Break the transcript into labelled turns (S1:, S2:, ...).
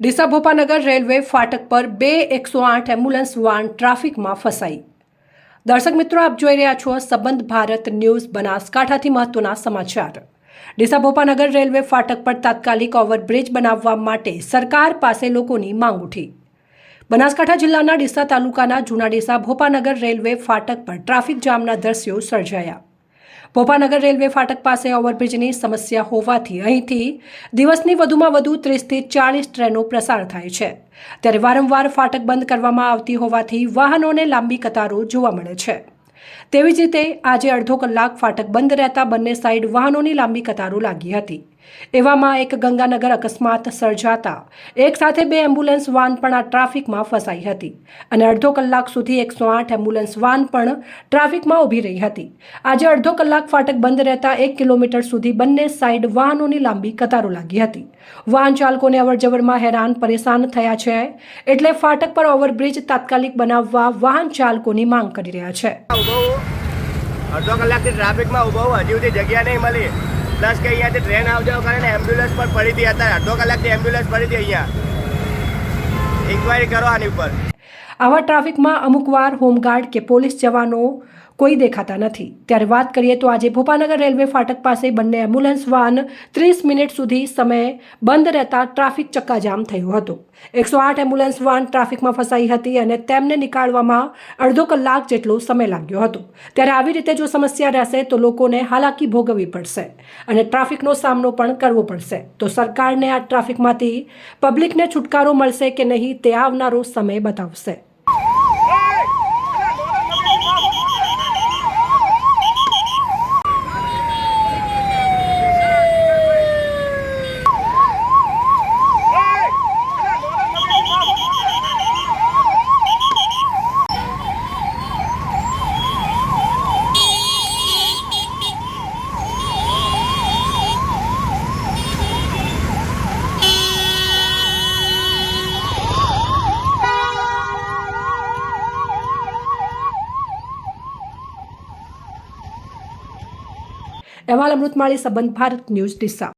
S1: Deesa Bhopanagar railway ફાટક પર બે એકસો આઠ એમ્બ્યુલન્સ વાન ટ્રાફિકમાં ફસાઈ. દર્શક મિત્રો, આપ જોઈ રહ્યા છો સંબંધ ભારત ન્યૂઝ બનાસકાંઠાથી મહત્વના સમાચાર. ડીસા ભોપાનગર રેલવે ફાટક પર તાત્કાલિક ઓવરબ્રિજ બનાવવા માટે સરકાર પાસે લોકોની માંગ ઉઠી. બનાસકાંઠા જિલ્લાના ડીસા તાલુકાના જૂના ડીસા ભોપાનગર રેલવે ફાટક પર ટ્રાફિક જામના દ્રશ્યો સર્જાયા. ભોપાનગર રેલવે ફાટક પાસે ઓવરબ્રિજની સમસ્યા હોવાથી અહીંથી દિવસની વધુમાં વધુ ત્રીસથી ચાલીસ ટ્રેનો પ્રસાર થાય છે. ત્યારે વારંવાર ફાટક બંધ કરવામાં આવતી હોવાથી વાહનોને લાંબી કતારો જોવા મળે છે. તેવી જ રીતે આજે અડધો કલાક ફાટક બંધ રહેતા બંને સાઈડ વાહનોની લાંબી કતારો લાગી હતી. એવામાં એક ગંગાનગર અકસ્માત સર્જાતા. એક સાથે બે એમ્બ્યુલન્સ વાન પણ આ ટ્રાફિકમાં ફસાઈ હતી અને અડધો કલાક સુધી એકસો આઠ એમ્બ્યુલન્સ વાન પણ ટ્રાફિકમાં ઊભી રહી હતી. આજે અડધો કલાક ફાટક બંધ રહેતા એક કિલોમીટર સુધી બંને સાઇડ વાહનોની લાંબી કતારો લાગી હતી. વાહન ચાલકોને અવરજવરમાં હેરાન પરેશાન થયા છે એટલે ફાટક પર ઓવરબ્રિજ તાત્કાલિક બનાવવા વાહન ચાલકોની માંગ કરી રહ્યા છે.
S2: અડધો કલાકથી ટ્રાફિકમાં ઊભો હજી સુધી જગ્યા નહીં મળી. પ્લસ કે અહીંયાથી ટ્રેન આવજો કરીને એમ્બ્યુલન્સ પણ પડી હતી અત્યારે અડધો કલાકથી એમ્બ્યુલન્સ પડી હતી અહીંયા. ઇન્ક્વાયરી કરો આની ઉપર.
S1: આવા ટ્રાફિકમાં અમુક વાર હોમગાર્ડ કે પોલીસ જવાનો કોઈ દેખાતા નથી. ત્યારે વાત કરીએ તો આજે ભોપાનગર રેલવે ફાટક પાસે બંને એમ્બ્યુલન્સ વાન ત્રીસ મિનિટ સુધી સમય બંધ રહેતા ટ્રાફિક ચક્કાજામ થયું હતું. એકસો આઠ એમ્બ્યુલન્સ વાન ટ્રાફિકમાં ફસાઈ હતી અને તેમને નીકાળવામાં અડધો કલાક જેટલો સમય લાગ્યો હતો. ત્યારે આવી રીતે જો સમસ્યા રહેશે તો લોકોને હાલાકી ભોગવવી પડશે અને ટ્રાફિકનો સામનો પણ કરવો પડશે. તો સરકારને આ ટ્રાફિકમાંથી પબ્લિકને છુટકારો મળશે કે નહીં તે આવનારો સમય બતાવશે. અહેવાલ અમૃતમાળી સંબંધ ભારત ન્યૂઝ ડીસા.